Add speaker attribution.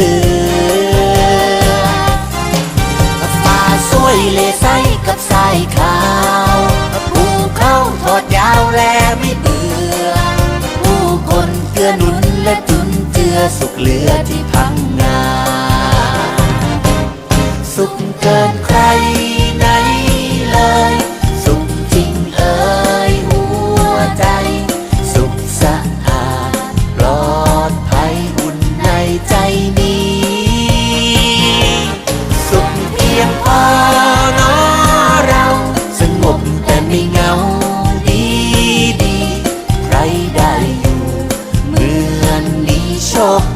Speaker 1: ลือฝ่าซวยเลไซกับสายขาวผู้เข้าทอดยาวแลไม่เบื่อ ผู้คนเกื้อหนุนและจุนเจือสุขเหลือที่พังงา สุขเกินใครไหนเลยใจ กันพอเนาเรา สงบแต่ไม่เหงาดีดี ใครได้อยู่ เมือนนี้โชค